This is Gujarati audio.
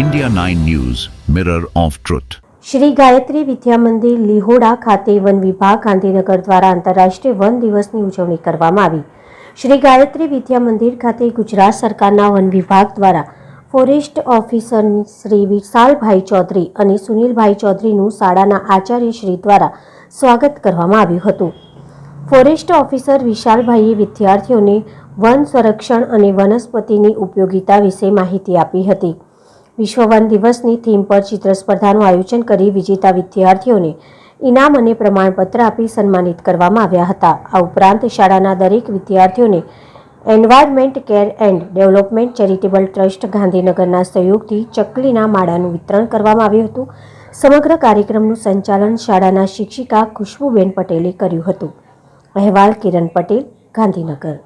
India 9 news mirror of truth Shri Gayatri Vidya Mandir Lihoda ખાતે વન વિભાગ ગાંધીનગર દ્વારા આંતરરાષ્ટ્રીય વન દિવસની ઉજવણી કરવામાં આવી. શ્રી ગાયત્રી વિદ્યા મંદિર ખાતે ગુજરાત સરકારના વન વિભાગ દ્વારા ફોરેસ્ટ ઓફિસર શ્રી વિશાલભાઈ ચૌધરી અને સુનિલભાઈ ચૌધરીનું શાળાના આચાર્ય શ્રી દ્વારા સ્વાગત કરવામાં આવ્યું હતું. ફોરેસ્ટ ઓફિસર વિશાલભાઈએ વિદ્યાર્થીઓને વન સંરક્ષણ અને વનસ્પતિની ઉપયોગિતા વિશે માહિતી આપી હતી. વિશ્વ વન દિવસની થીમ પર ચિત્ર સ્પર્ધાનું આયોજન કરી વિજેતા વિદ્યાર્થીઓને ઇનામ અને પ્રમાણપત્ર આપી સન્માનિત કરવામાં આવ્યા હતા. આ ઉપરાંત શાળાના દરેક વિદ્યાર્થીઓને environment care and development charitable trust ગાંધીનગરના સહયોગથી ચકલીના માળાનું વિતરણ કરવામાં આવ્યું હતું. સમગ્ર કાર્યક્રમનું સંચાલન શાળાના શિક્ષિકા ખુશ્બુબેન પટેલે કર્યું હતું. અહેવાલ કિરણ પટેલ, ગાંધીનગર.